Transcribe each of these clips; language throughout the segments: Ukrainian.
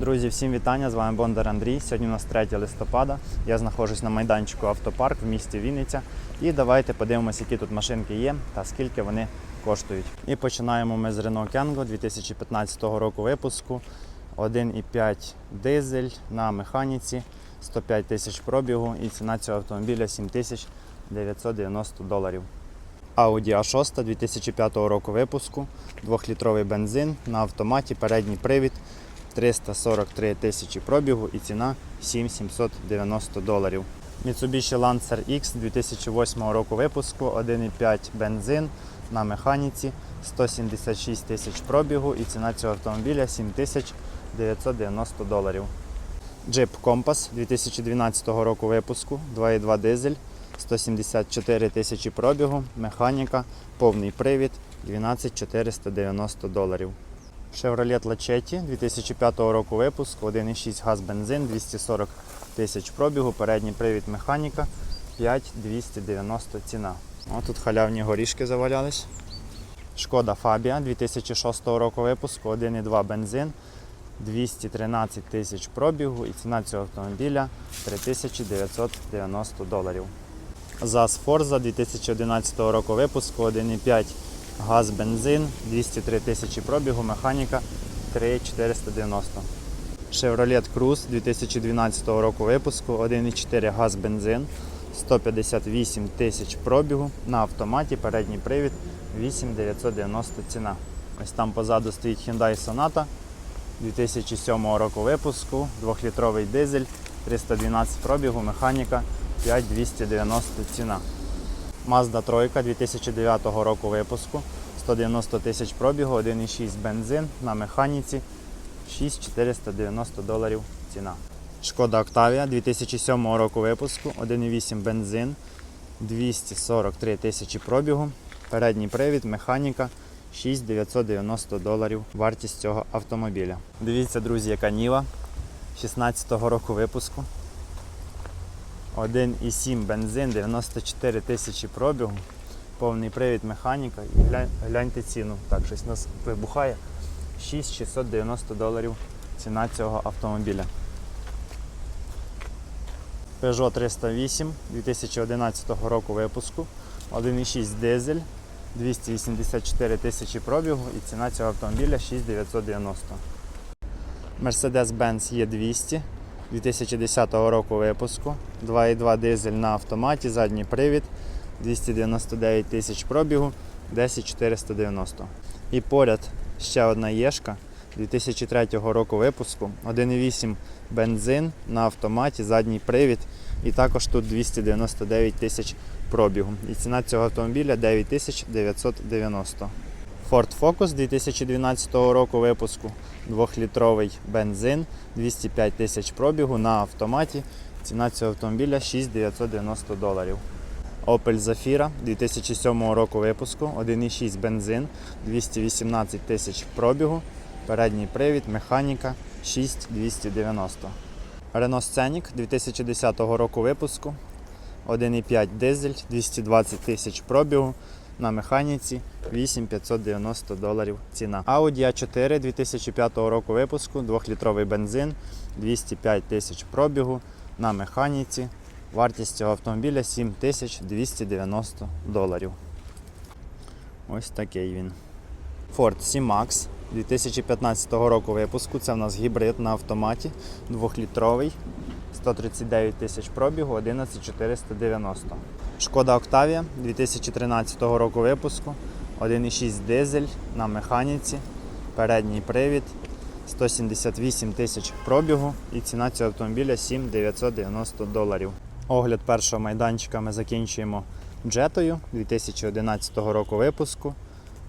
Друзі, всім вітання! З вами Бондар Андрій. Сьогодні у нас 3 листопада. Я знаходжусь на майданчику Автопарк в місті Вінниця. І давайте подивимося, які тут машинки є та скільки вони коштують. І починаємо ми з Renault Kangoo 2015 року випуску. 1,5 дизель на механіці, 105 тисяч пробігу і ціна цього автомобіля 7990 доларів. Audi A6 2005 року випуску, 2-літровий бензин на автоматі, передній привід, 343 тисячі пробігу і ціна 7790 доларів. Mitsubishi Lancer X 2008 року випуску, 1,5 бензин на механіці, 176 тисяч пробігу і ціна цього автомобіля 7990 доларів. Jeep Compass 2012 року випуску, 2,2 дизель, 174 тисячі пробігу, механіка, повний привід, 12490 доларів. Chevrolet Lachetti 2005 року випуску, 1,6 газ бензин, 240 тисяч пробігу, передній привід механіка, 5290 ціна. О, тут халявні горішки завалялись. Шкода Fabia 2006 року випуску, 1,2 бензин, 213 тисяч пробігу і ціна цього автомобіля 3990 доларів. ЗАЗ Forza 2011 року випуску, 1,5 газ бензин, 203 тисячі пробігу, механіка 3490. Chevrolet Cruze 2012 року випуску, 1,4 газ бензин, 158 тисяч пробігу на автоматі, передній привід 8990 ціна. Ось там позаду стоїть Hyundai Sonata 2007 року випуску, 2-літровий дизель, 312 пробігу, механіка 5290 ціна. Mazda 3 2009 року випуску, 190 тисяч пробігу, 1,6 бензин на механіці, 6490 доларів ціна. Шкода Octavia 2007 року випуску, 1,8 бензин, 243 тисячі пробігу, передній привід, механіка, 6990 доларів вартість цього автомобіля. Дивіться, друзі, яка Ніва 16-го року випуску. 1,7 бензин, 94 тисячі пробігу, повний привід механіка. І глянь- гляньте ціну. Так, щось нас вибухає. 6690 доларів ціна цього автомобіля. Peugeot 308 2011 року випуску. 1,6 дизель, 284 тисячі пробігу і ціна цього автомобіля 6990. Mercedes-Benz E200 2010 року випуску. 2,2 дизель на автоматі, задній привід, 299 тисяч пробігу, 10490. І поряд ще одна Єшка 2003 року випуску. 1,8 бензин на автоматі, задній привід. І також тут 299 тисяч пробігу. І ціна цього автомобіля 9990. Ford Focus 2012 року випуску. 2-літровий бензин, 205 тисяч пробігу на автоматі. Ціна цього автомобіля 6990 доларів. Opel Zafira 2007 року випуску, 1,6 бензин, 218 тисяч пробігу, передній привід, механіка 6290. Renault Scenic 2010 року випуску, 1,5 дизель, 220 тисяч пробігу на механіці 8590 доларів ціна. Audi A4 2005 року випуску, 2-літровий бензин, 205 тисяч пробігу на механіці. Вартість цього автомобіля 7290 доларів. Ось такий він. Ford C-Max 2015 року випуску. Це в нас гібрид на автоматі, 2-літровий, 139 тисяч пробігу, 11490. Шкода Octavia 2013 року випуску, 1,6 дизель на механіці, передній привід, 178 тисяч пробігу. І ціна цього автомобіля 7990 доларів. Огляд першого майданчика ми закінчуємо джетою. 2011 року випуску,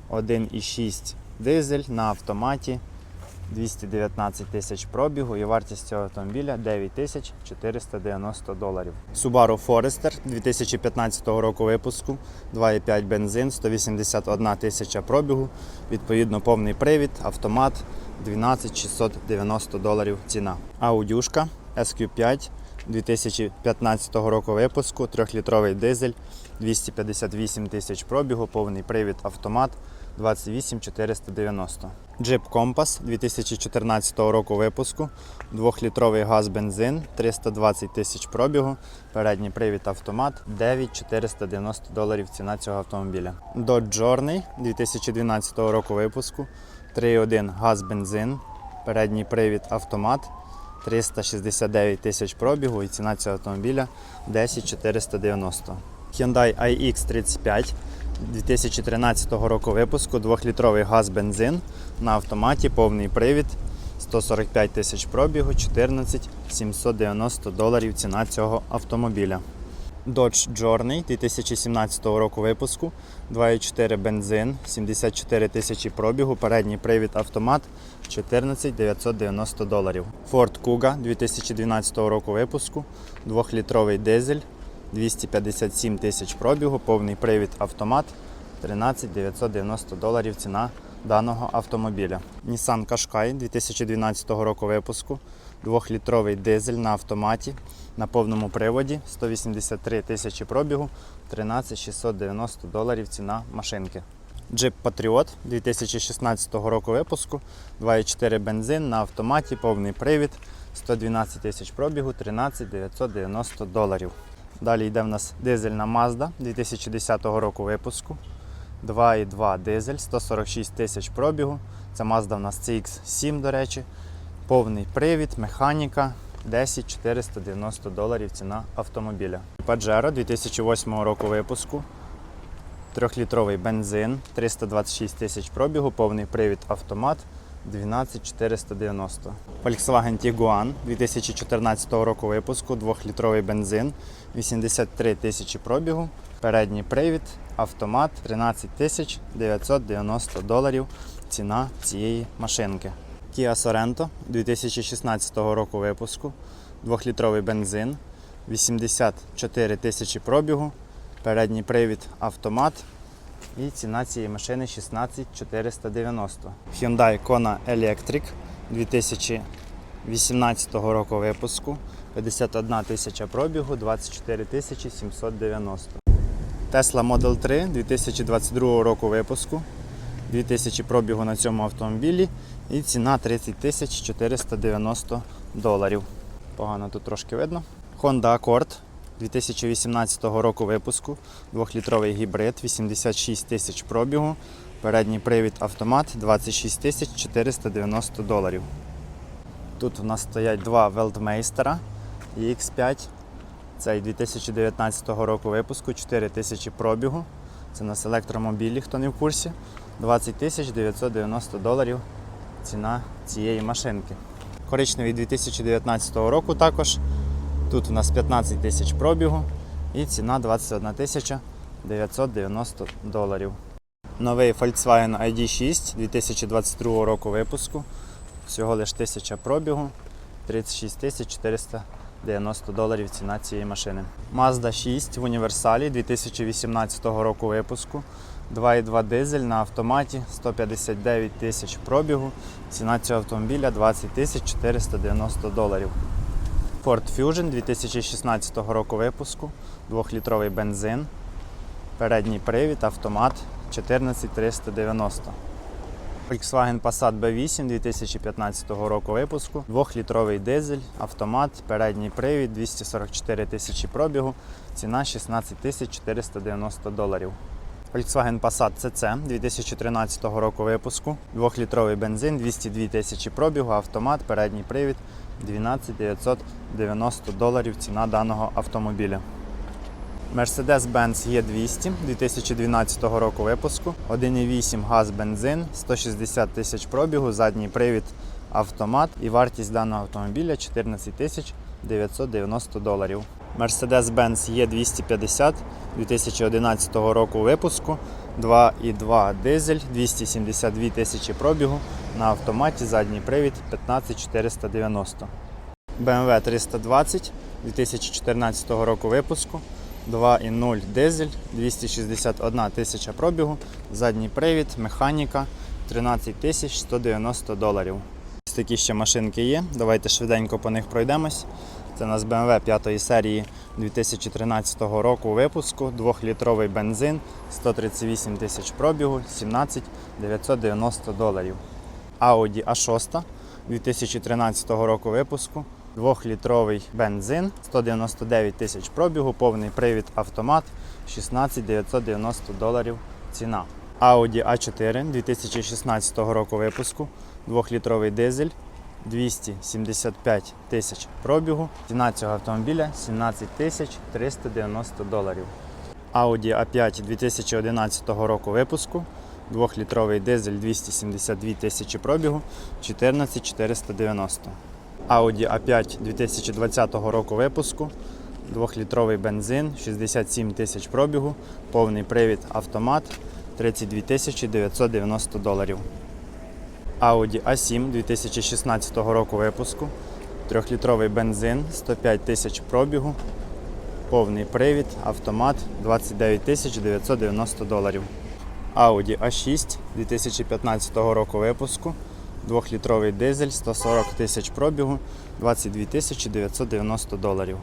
1,6 дизель на автоматі, 219 тисяч пробігу і вартість цього автомобіля 9490 доларів. Subaru Forester 2015 року випуску, 2,5 бензин, 181 тисяча пробігу, відповідно повний привід, автомат 12690 доларів ціна. Аудюшка SQ5 2015 року випуску, 3-літровий дизель, 258 тисяч пробігу, повний привід автомат, 28 490. Jeep Compass 2014 року випуску, 2-літровий газ бензин, 320 тисяч пробігу, передній привід автомат, 9 490 доларів ціна цього автомобіля. Dodge Journey 2012 року випуску, 3.1 газ бензин, передній привід автомат, 369 тисяч пробігу і ціна цього автомобіля 10 490. Hyundai iX35 2013 року випуску, 2-літровий газ бензин на автоматі, повний привід, 145 тисяч пробігу, 14 790 доларів ціна цього автомобіля. Dodge Journey 2017 року випуску, 2,4 бензин, 74 тисячі пробігу, передній привід автомат 14 990 доларів. Ford Kuga 2012 року випуску, 2-літровий дизель, 257 тисяч пробігу, повний привід автомат 13 990 доларів ціна даного автомобіля. Nissan Qashqai 2012 року випуску, 2-літровий дизель на автоматі на повному приводі, 183 тисячі пробігу, 13 690 доларів ціна машинки. Jeep Patriot 2016 року випуску, 2,4 бензин на автоматі, повний привід, 112 тисяч пробігу, 13 990 доларів. Далі йде в нас дизельна Mazda 2010 року випуску. 2,2 дизель, 146 тисяч пробігу. Це Mazda в нас CX7, до речі. Повний привід, механіка, 10 490 доларів ціна автомобіля. Pajero 2008 року випуску. Трьохлітровий бензин, 326 тисяч пробігу, повний привід автомат 12 490. Volkswagen Tiguan 2014 року випуску, 2-літровий бензин, 83 тисячі пробігу, передній привід, автомат 13 тисяч 990 доларів ціна цієї машинки. Kia Sorento 2016 року випуску, 2-літровий бензин, 84 тисячі пробігу, передній привід автомат. І ціна цієї машини 16 490. Hyundai Kona Electric 2018 року випуску, 51 тисяча пробігу, 24 тисячі 790. Tesla Model 3 2022 року випуску, 2000 пробігу на цьому автомобілі і ціна 30 тисяч 490 доларів. Погано тут трошки видно. Honda Accord 2018 року випуску, 2-літровий гібрид, 86 тисяч пробігу, передній привід автомат 26 тисяч 490 доларів. Тут у нас стоять два Велтмейстера X5. Цей 2019 року випуску, 4 тисячі пробігу. Це у нас електромобілі, хто не в курсі. 20 тисяч 990 доларів ціна цієї машинки. Коричневий 2019 року також. Тут у нас 15 тисяч пробігу і ціна 21 тисяча 990 доларів. Новий Volkswagen ID6 2022 року випуску. Всього лише 1000 пробігу, 36 тисяч 490 доларів ціна цієї машини. Mazda 6 в універсалі 2018 року випуску. 2,2 дизель на автоматі, 159 тисяч пробігу. Ціна цього автомобіля 20 490 доларів. Ford Fusion 2016 року випуску, 2-літровий бензин, передній привід, автомат 14390. Volkswagen Passat B8 2015 року випуску, 2-літровий дизель, автомат, передній привід, 244 тисячі пробігу, ціна 16 тисяч 490 доларів. Volkswagen Passat CC 2013 року випуску, 2-літровий бензин, 202 тисячі пробігу, автомат, передній привід, 12 990 доларів ціна даного автомобіля. Mercedes-Benz E200 2012 року випуску, 1,8 газ бензин, 160 тисяч пробігу, задній привід автомат і вартість даного автомобіля 14 тисяч 990 доларів. Mercedes-Benz E250 2011 року випуску, 2,2 дизель, 272 тисячі пробігу, на автоматі задній привід 15490. BMW 320 2014 року випуску, 2,0 дизель, 261 тисяча пробігу, задній привід, механіка 13 190 доларів. Ось такі ще машинки є. Давайте швиденько по них пройдемось. Це у нас BMW 5 серії 2013 року випуску, 2-літровий бензин, 138 тисяч пробігу, 17 990 доларів. Audi A6 2013 року випуску, 2-літровий бензин, 199 тисяч пробігу, повний привід автомат, 16 990 доларів ціна. Audi A4 2016 року випуску, 2-літровий дизель, 275 тисяч пробігу. Ціна цього автомобіля 17 тисяч 390 доларів. Audi A5 2011 року випуску, 2-літровий дизель 272 тисячі пробігу, 14 490. Audi A5 2020 року випуску, 2-літровий бензин, 67 тисяч пробігу, повний привід автомат, 32 тисячі 990 доларів. Audi A7 2016 року випуску, 3-літровий бензин, 105 тисяч пробігу, повний привід, автомат, 29 тисяч 990 доларів. Audi A6 2015 року випуску, 2-літровий дизель, 140 тисяч пробігу, 22 тисячі 990 доларів.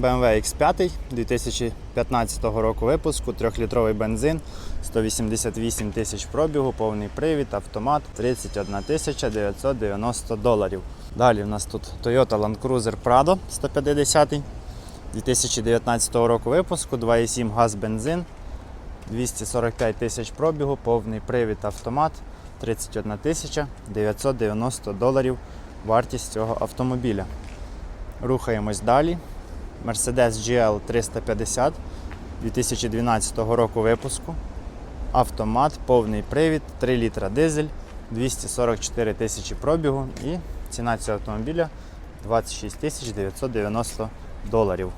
BMW X5 2015 року випуску, 3-літровий бензин, 188 тисяч пробігу, повний привід, автомат, 31 тисяча 990 доларів. Далі в нас тут Toyota Land Cruiser Prado 150 2019 року випуску, 2,7 газ бензин, 245 тисяч пробігу, повний привід автомат, 31 тисяча 990 доларів вартість цього автомобіля. Рухаємось далі. Mercedes GL 350 2012 року випуску. Автомат, повний привід, 3 літра дизель, 244 тисячі пробігу і ціна цього автомобіля 26 990 доларів.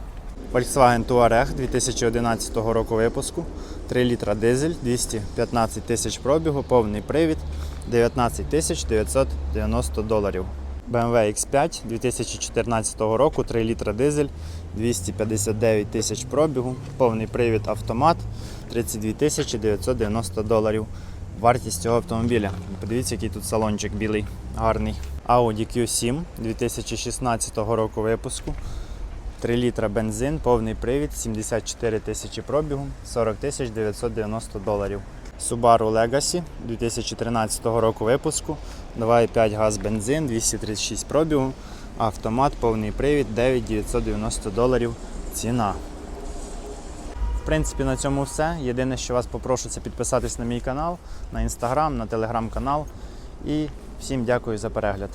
Volkswagen Touareg 2011 року випуску, 3 літра дизель, 215 тисяч пробігу, повний привід, 19 990 доларів. BMW X5 2014 року, 3 літра дизель, 259 тисяч пробігу, повний привід автомат, 32 тисячі 990 доларів. Вартість цього автомобіля. Подивіться, який тут салончик білий, гарний. Audi Q7 2016 року випуску. 3 літра бензин, повний привід, 74 тисячі пробігу, 40 тисяч 990 доларів. Subaru Legacy 2013 року випуску, 2,5 газ бензин, 236 пробігу, автомат, повний привід, 9990 доларів ціна. В принципі, на цьому все. Єдине, що вас попрошу, це підписатись на мій канал, на інстаграм, на телеграм-канал. І всім дякую за перегляд.